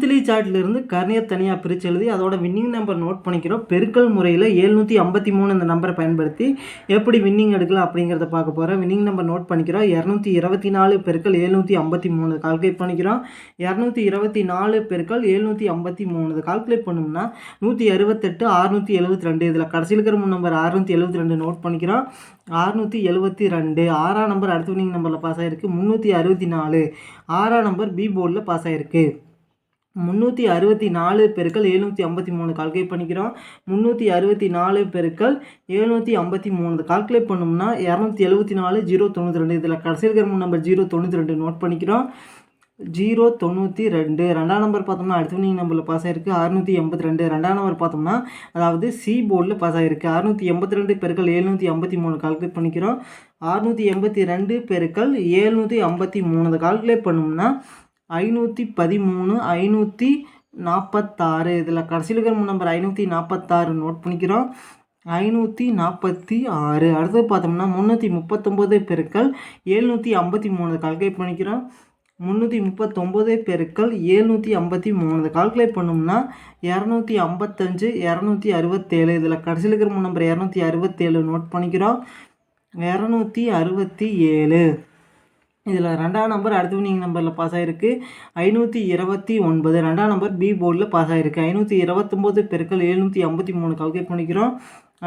Monthly சார்ட்லேருந்து கர்னியர் தனியாக பிரித்து எழுதி அதோட வின்னிங் நம்பர் நோட் பண்ணிக்கிறோம். பெருக்கல் முறையில் எழுநூற்றி ஐம்பத்தி மூணு இந்த நம்பரை பயன்படுத்தி எப்படி வின்னிங் எடுக்கலாம் அப்படிங்கிறத பார்க்க போகிறோம் வின்னிங் நம்பர் நோட் பண்ணிக்கிறோம். இரநூத்தி இருபத்தி நாலு பெருக்கல் எழுநூற்றி ஐம்பத்தி மூணு கால்குலேட் பண்ணிக்கிறோம். இரநூத்தி இருபத்தி நாலு பெருக்கல் எழுநூற்றி ஐம்பத்தி மூணு கால்குலேட் பண்ணோம்னா நூற்றி அறுபத்தெட்டு அறுநூற்றி எழுபத்தி ரெண்டு இதில் கடைசியில் இருக்கிற மூணு நம்பர் அறுநூற்றி எழுபத்தி ரெண்டு நோட் பண்ணிக்கிறோம். அறுநூற்றி எழுபத்தி ரெண்டு ஆறாம் நம்பர் அடுத்த வின்னிங் நம்பரில் பாஸ் ஆகிருக்கு முந்நூற்றி அறுபத்தி நாலு ஆறாம் நம்பர் பி போர்டில் பாஸ் ஆகிருக்கு முந்நூற்றி அறுபத்தி நாலு பெருக்கள் எழுநூற்றி ஐம்பத்தி மூணு கால்குலேட் பண்ணிக்கிறோம். முந்நூற்றி அறுபத்தி நாலு பெருக்கள் எழுநூற்றி ஐம்பத்தி மூணு கால்குலேட் பண்ணோம்னா இரநூத்தி எழுபத்தி நாலு ஜீரோ தொண்ணூற்றி ரெண்டு. இதில் கடைசி இருக்கிற மூணு நம்பர் ஜீரோ தொண்ணூற்றி ரெண்டு நோட் பண்ணிக்கிறோம். ஜீரோ தொண்ணூற்றி ரெண்டு. ரெண்டாம் நம்பர் பார்த்தோம்னா அடுத்த வினிங் நம்பரில் பாஸ் ஆகிருக்கு அறுநூற்றி எண்பத்தி ரெண்டு. ரெண்டாம் நம்பர் பார்த்தோம்னா அதாவது சி போர்டில் பாஸ் ஆகிருக்கு அறுநூற்றி எண்பத்தி ரெண்டு பெருக்கள் எழுநூற்றி ஐம்பத்தி மூணு கால்குலேட் பண்ணிக்கிறோம். அறுநூற்றி எண்பத்தி ரெண்டு பெருக்கள் எழுநூற்றி ஐம்பத்தி மூணு கால்குலேட் பண்ணோம்னா ஐநூற்றி பதிமூணு ஐநூற்றி நாற்பத்தாறு இதில் கடைசியில் இருக்கிற நம்பர் ஐநூற்றி நாற்பத்தாறு நோட் பண்ணிக்கிறோம். ஐநூற்றி நாற்பத்தி ஆறு. அடுத்தது பார்த்தோம்னா முந்நூற்றி முப்பத்தொம்போது பெருக்கள் ஏழ்நூற்றி ஐம்பத்தி மூணு. கால்குலேட் பண்ணிக்கிறோம். முந்நூற்றி முப்பத்தொம்போது பெருக்கள் ஏழ்நூற்றி ஐம்பத்தி மூணு. கால்குலேட் பண்ணோம்னா இரநூத்தி ஐம்பத்தஞ்சு இரநூத்தி அறுபத்தேழு. இதில் கடைசியில் இருக்கிற நம்பர் இரநூத்தி அறுபத்தேழு நோட் பண்ணிக்கிறோம். இரநூத்தி அறுபத்தி ஏழு. இதில் ரெண்டாம் நம்பர் அடுத்த வினிங் நம்பரில் பாஸ் ஆகிருக்கு ஐநூற்றி இருபத்தி ஒன்பது. ரெண்டாம் நம்பர் பி போர்டில் பாஸ் ஆகிருக்கு ஐநூற்றி இருபத்தொம்போது பெருக்கள் எழுநூற்றி ஐம்பத்தி மூணு கால்குலேட் பண்ணிக்கிறோம்.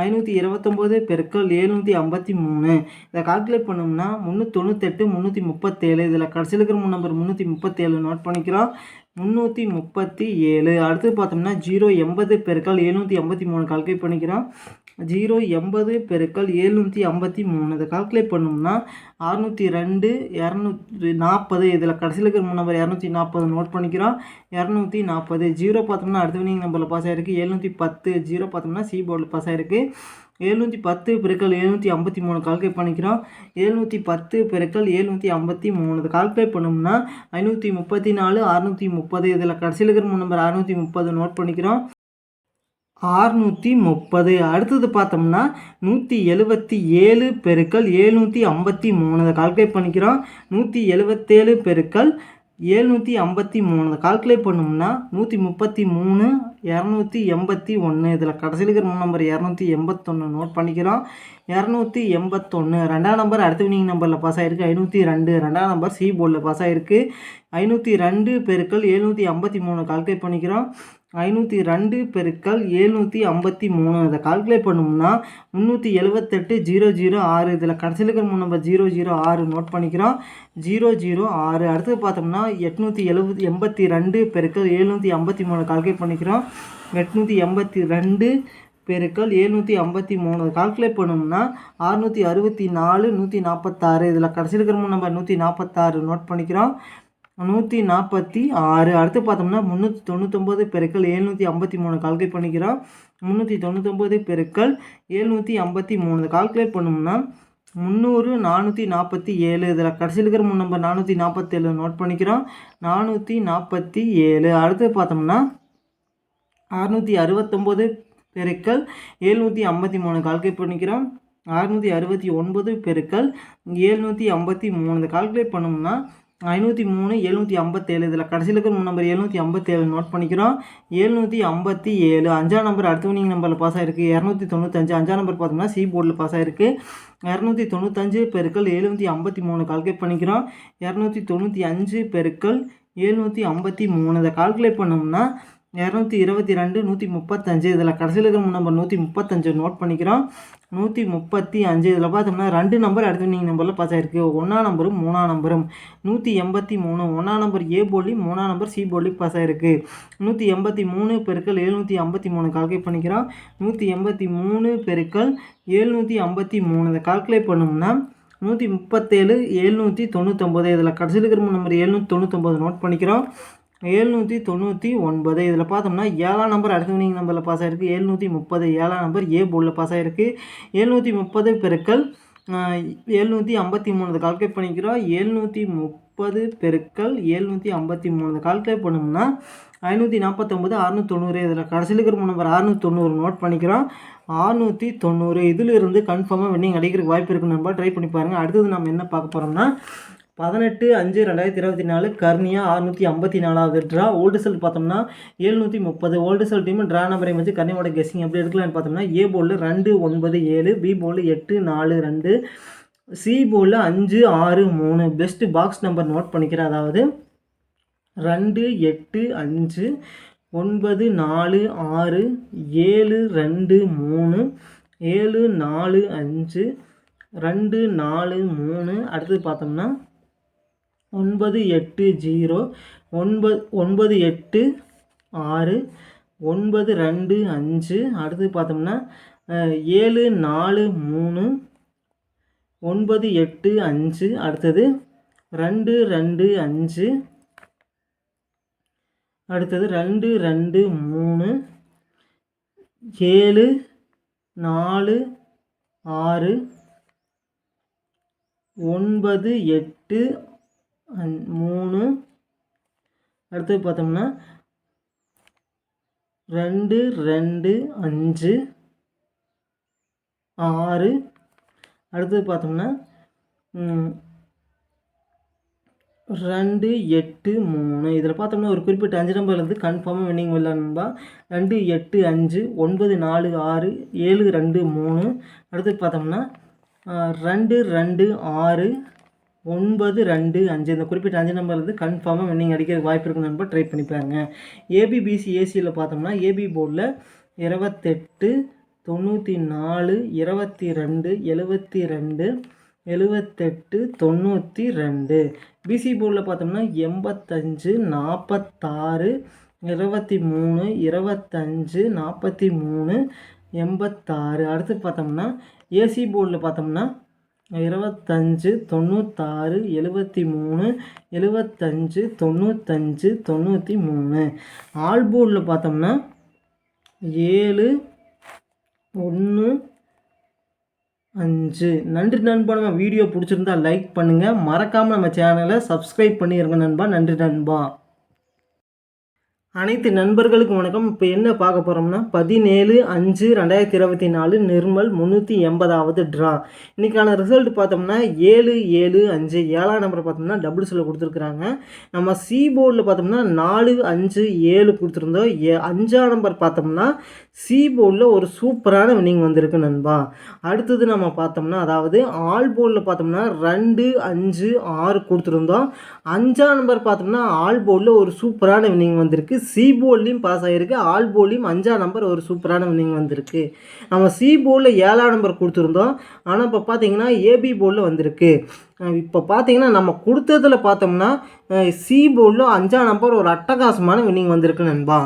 ஐநூற்றி இருபத்தொம்போது பெருக்கள் எழுநூற்றி ஐம்பத்தி மூணு. இதை கால்குலேட் பண்ணோம்னா முந்நூற்றி தொண்ணூத்தெட்டு முந்நூற்றி முப்பத்தேழு. இதில் கடைசியில் இருக்கிற மூணு நம்பர் முந்நூற்றி முப்பத்தேழு நோட் பண்ணிக்கிறோம். முந்நூற்றி முப்பத்தி ஏழு. அடுத்து பார்த்தோம்னா ஜீரோ எண்பது பெருக்கள் எழுநூற்றி ஐம்பத்தி மூணு கால்குலேட் பண்ணிக்கிறோம். ஜீரோ எண்பது பெருக்கள் எழுநூற்றி ஐம்பத்தி மூணு. இதை கால்குலேட் பண்ணோம்னா அறுநூற்றி ரெண்டு இரநூத்தி நாற்பது. இதில் கடைசியில் இருக்கிற நம்பர் இரநூத்தி நாற்பது நோட் பண்ணிக்கிறோம். இரநூத்தி நாற்பது. ஜீரோ பார்த்தோம்னா அடுத்த வினிங் நம்பரில் பாஸ் ஆகிருக்கு எழுநூற்றி பத்து. ஜீரோ பார்த்தோம்னா சி போர்டில் பாஸ் ஆகிருக்கு எழுநூற்றி பத்து பெருக்கள் எழுநூற்றி ஐம்பத்தி மூணு கால்குலேட் பண்ணிக்கிறோம். எழுநூற்றி பத்து பெருக்கள் எழுநூற்றி ஐம்பத்தி மூணு. கால்குலேட் பண்ணோம்னா ஐநூற்றி முப்பத்தி நாலு அறுநூற்றி முப்பது. இதில் கடைசியில் இருக்கிற நம்பர் அறுநூற்றி முப்பது நோட் பண்ணிக்கிறோம். ஆறுநூற்றி முப்பது. அடுத்தது பார்த்தோம்னா நூற்றி எழுபத்தி ஏழு பெருக்கள் ஏழ்நூற்றி ஐம்பத்தி மூணு. அதை கால்குலேட் பண்ணிக்கிறோம். நூற்றி எழுபத்தேழு பெருக்கள் ஏழ்நூற்றி ஐம்பத்தி மூணு. கால்குலேட் பண்ணோம்னா நூற்றி முப்பத்தி மூணு இரநூத்தி எண்பத்தி ஒன்று. இதில் கடைசியில் இருக்கிற மூணு நம்பர் இரநூத்தி எண்பத்தொன்று நோட் பண்ணிக்கிறோம். இரநூத்தி எண்பத்தொன்று ரெண்டாம் நம்பர் அடுத்த வினிங் நம்பரில் பாஸ் ஆகிருக்கு ஐநூற்றி ரெண்டு. ரெண்டாம் நம்பர் சி போர்டில் பாஸ் ஆகிருக்கு ஐநூற்றி ரெண்டு பெருக்கள் எழுநூற்றி ஐம்பத்தி மூணு கால்குலேட் பண்ணிக்கிறோம். ஐநூற்றி ரெண்டு பெருக்கள் எழுநூற்றி ஐம்பத்தி மூணு. அதை கால்குலேட் பண்ணோம்னா முந்நூற்றி எழுபத்தெட்டு ஜீரோ ஜீரோ ஆறு. இதில் கடைசியில் இருக்கிற மூணு நம்பர் ஜீரோ ஜீரோ ஆறு நோட் பண்ணிக்கிறோம். ஜீரோ ஜீரோ ஆறு. அடுத்தது பார்த்தோம்னா எட்நூற்றி எழுபத்தி எண்பத்தி ரெண்டு பெருக்கள் எழுநூற்றி ஐம்பத்தி மூணு கால்குலேட் பண்ணிக்கிறோம். எட்நூற்றி எண்பத்தி ரெண்டு பெருக்கள் எழுநூற்றி ஐம்பத்தி மூணு. கால்குலேட் பண்ணோம்னா அறுநூற்றி அறுபத்தி நாலு நூற்றி நாற்பத்தாறு. இதில் கடைசியில் இருக்கிற மூணு நம்பர் நூற்றி நாற்பத்தாறு நோட் பண்ணிக்கிறோம். நூற்றி நாற்பத்தி ஆறு. அடுத்து பார்த்தோம்னா முந்நூற்றி தொண்ணூத்தொம்பது பெருக்கள் எழுநூற்றி ஐம்பத்தி மூணு கால்குலேட் பண்ணிக்கிறோம். முந்நூற்றி தொண்ணூத்தொம்பது பெருக்கள் எழுநூற்றி ஐம்பத்தி மூணு. கால்குலேட் பண்ணோம்னா முந்நூறு நானூற்றி நாற்பத்தி ஏழு. இதில் கடைசியில் இருக்கிற முன் நம்பர் நானூற்றி நாற்பத்தேழு நோட் பண்ணிக்கிறோம். நானூற்றி நாற்பத்தி ஏழு. அடுத்து பார்த்தோம்னா அறுநூற்றி அறுபத்தொம்போது பெருக்கள் எழுநூற்றி ஐம்பத்தி மூணு கால்குலேட் பண்ணிக்கிறோம். அறுநூற்றி அறுபத்தி ஒன்பது பெருக்கள் ஏழ்நூற்றி ஐம்பத்தி மூணு. கால்குலேட் பண்ணோம்னா ஐநூற்றி மூணு எழுநூற்றி ஐம்பத்தேழு. இதில் கடைசியில் இருக்கிற மூணு நம்பர் எழுநூற்றி ஐம்பத்தேழு நோட் பண்ணிக்கிறோம். எழுநூற்றி ஐம்பத்தி ஏழு அஞ்சாம் நம்பர் அடுத்த வினிங் நம்பரில் பாஸ் ஆகிருக்கு இரநூத்தி தொண்ணூத்தஞ்சு. அஞ்சாம் நம்பர் பார்த்தோம்னா சி போர்டில் பாஸ் ஆகிருக்கு இரநூத்தி தொண்ணூத்தஞ்சு பெருக்கள் எழுநூற்றி ஐம்பத்தி மூணு கால்குலேட் பண்ணிக்கிறோம். இரநூத்தி தொண்ணூற்றி அஞ்சு பெருக்கள் எழுநூற்றி ஐம்பத்தி மூணு. இதை கால்குலேட் பண்ணோம்னா இரநூத்தி இருபத்தி ரெண்டு நூற்றி முப்பத்தஞ்சு. இதில் கடைசியில் இருக்கிற நம்பர் நூற்றி முப்பத்தஞ்சு நோட் பண்ணிக்கிறோம். நூற்றி முப்பத்தி அஞ்சு. இதில் பார்த்தோம்னா ரெண்டு நம்பர் அடுத்து நீங்கள் நம்பரில் பாஸ் ஆகிருக்கு ஒன்றாம் நம்பரும் மூணாம் நம்பரும் நூற்றி எண்பத்தி மூணு. ஒன்றாம் நம்பர் ஏ போலி மூணாம் நம்பர் சி போலி பாஸ் ஆகிருக்கு நூற்றி எண்பத்தி மூணு பெருக்கள் எழுநூற்றி ஐம்பத்தி மூணு கால்குலேட் பண்ணிக்கிறோம். நூற்றி எண்பத்தி மூணு பெருக்கள் எழுநூற்றி ஐம்பத்தி மூணு. இதை கால்குலேட் பண்ணோம்னா நூற்றி முப்பத்தேழு எழுநூற்றி தொண்ணூற்றொம்பது இதில் கடைசியில் இருக்கிற நம்பர் எழுநூற்றி தொண்ணூற்றொம்பது நோட் பண்ணிக்கிறோம். எழுநூற்றி தொண்ணூற்றி ஒன்பது. இதில் பார்த்தோம்னா ஏழாம் நம்பர் அடுத்த வினிங் நம்பரில் பாஸ் ஆகிருக்கு எழுநூற்றி முப்பது ஏழாம் நம்பர் ஏ போர்டில் பாஸ் ஆகிருக்கு எழுநூற்றி முப்பது பெருக்கள் எழுநூற்றி ஐம்பத்தி மூணு. கால்குலேட் பண்ணிக்கிறோம். எழுநூற்றி முப்பது பெருக்கள் எழுநூற்றி ஐம்பத்தி மூணு. கால்குலேட் பண்ணோம்னா ஐநூற்றி நாற்பத்தொம்பது அறுநூற்றி தொண்ணூறு இதில் கடைசியில் இருக்கிற நம்பர் அறுநூற்றி தொண்ணூறு நோட் பண்ணிக்கிறோம். அறுநூற்றி தொண்ணூறு. இதிலிருந்து கன்ஃபார்மாக வின்னிங் அடிக்கிறதுக்கு வாய்ப்பு இருக்குன்னு நம்ப ட்ரை பண்ணி பாருங்கள் அடுத்தது நம்ம என்ன பார்க்க போகிறோம்னா பதினெட்டு அஞ்சு ரெண்டாயிரத்தி இருபத்தி நாலு கர்னியா அறுநூற்றி ஐம்பத்தி நாலாவது ட்ரா ஓல்டு செல் பார்த்தோம்னா எழுநூற்றி முப்பது. ஓல்டு செல் டீம் ட்ரா நம்பரை வச்சு கர்னியோட கெஸ்ஸிங் எப்படி எடுக்கலாம்னு பார்த்தோம்னா ஏ போலில் ரெண்டு ஒன்பது ஏழு பி போலில் எட்டு நாலு ரெண்டு சி போலில் அஞ்சு ஆறு மூணு. பெஸ்ட்டு பாக்ஸ் நம்பர் நோட் பண்ணிக்கிறேன். அதாவது ரெண்டு எட்டு அஞ்சு ஒன்பது நாலு ஆறு ஏழு ரெண்டு மூணு ஏழு நாலு அஞ்சு ரெண்டு நாலு மூணு. அடுத்தது பார்த்தோம்னா ஒன்பது எட்டு ஜீரோ ஒன்பது ஒன்பது எட்டு ஆறு ஒன்பது ரெண்டு அஞ்சு. அடுத்தது பார்த்தோம்னா ஏழு நாலு மூணு ஒன்பது எட்டு அஞ்சு. அடுத்தது ரெண்டு ரெண்டு அஞ்சு. அடுத்தது ரெண்டு ரெண்டு மூணு ஏழு நாலு ஆறு ஒன்பது எட்டு மூணு. அடுத்தது பார்த்தோம்னா ரெண்டு ரெண்டு அஞ்சு ஆறு. அடுத்தது பார்த்தோம்னா ரெண்டு எட்டு மூணு. இதில் பார்த்தோம்னா ஒரு குறிப்பிட்ட அஞ்சு நம்பர்லேருந்து கன்ஃபார்மாக வின்னிங் விளாட்ணும்பா ரெண்டு எட்டு அஞ்சு ஒன்பது நாலு ஆறு ஏழு ரெண்டு மூணு. அடுத்தது பார்த்தோம்னா ரெண்டு ரெண்டு ஆறு ஒன்பது ரெண்டு அஞ்சு இந்த குறிப்பிட்ட அஞ்சு நம்பர்லேருந்து கன்ஃபார்மாக வின்னிங் அடிக்கிறதுக்கு வாய்ப்பு இருக்கு நண்பர் ட்ரை பண்ணி பாருங்க. ஏபிபிசி ஏசியில் பார்த்தோம்னா ஏபி போர்டில் இருபத்தெட்டு தொண்ணூற்றி நாலு இருபத்தி ரெண்டு எழுபத்தி ரெண்டு எழுபத்தெட்டு தொண்ணூற்றி ரெண்டு பிசி போர்டில் பார்த்தோம்னா எண்பத்தஞ்சு நாற்பத்தாறு இருபத்தி மூணு இருபத்தஞ்சு நாற்பத்தி மூணு எண்பத்தாறு. அடுத்து பார்த்தோம்னா ஏசி போர்டில் பார்த்தோம்னா இருபத்தஞ்சு தொண்ணூத்தாறு எழுபத்தி மூணு எழுபத்தஞ்சு தொண்ணூத்தஞ்சு தொண்ணூற்றி மூணு ஆல்போர்டில் பார்த்தோம்னா ஏழு ஒன்று அஞ்சு. நன்றி நண்பா. நம்ம வீடியோ பிடிச்சிருந்தா லைக் பண்ணுங்கள் மறக்காமல் நம்ம சேனலை சப்ஸ்கிரைப் பண்ணிடுங்க நண்பா. நன்றி நண்பா. அனைத்து நண்பர்களுக்கும் வணக்கம். இப்போ என்ன பார்க்க போகிறோம்னா பதினேழு அஞ்சு ரெண்டாயிரத்தி இருபத்தி நாலு நிர்மல் முந்நூற்றி எண்பதாவது ட்ரா. இன்றைக்கான ரிசல்ட் பார்த்தோம்னா ஏழு ஏழு அஞ்சு ஏழாம் நம்பர் பார்த்தோம்னா டபுள் சொல்ல கொடுத்துருக்குறாங்க. நம்ம சி போர்டில் பார்த்தோம்னா நாலு அஞ்சு ஏழு கொடுத்துருந்தோம். ஏ அஞ்சாம் நம்பர் பார்த்தோம்னா சி போர்டில் ஒரு சூப்பரான வின்னிங் வந்திருக்கு நண்பா. அடுத்தது நம்ம பார்த்தோம்னா அதாவது ஆல் போர்டில் பார்த்தோம்னா ரெண்டு அஞ்சு ஆறு கொடுத்துருந்தோம். அஞ்சாம் நம்பர் பார்த்தோம்னா ஆல் போர்டில் ஒரு சூப்பரான வின்னிங் வந்திருக்கு. சி போல்லையும் பாஸ் ஆகிருக்கு ஆல் போல்லையும் அஞ்சாம் நம்பர் ஒரு சூப்பரான வின்னிங் வந்திருக்கு. நம்ம சி போர்டில் ஏழாம் நம்பர் கொடுத்துருந்தோம். ஆனால் இப்போ பார்த்தீங்கன்னா ஏபி போர்டில் வந்திருக்கு. இப்போ பார்த்தீங்கன்னா நம்ம கொடுத்ததில் பார்த்தோம்னா சி போர்டில் அஞ்சாம் நம்பர் ஒரு அட்டகாசமான வின்னிங் வந்திருக்கு நண்பா.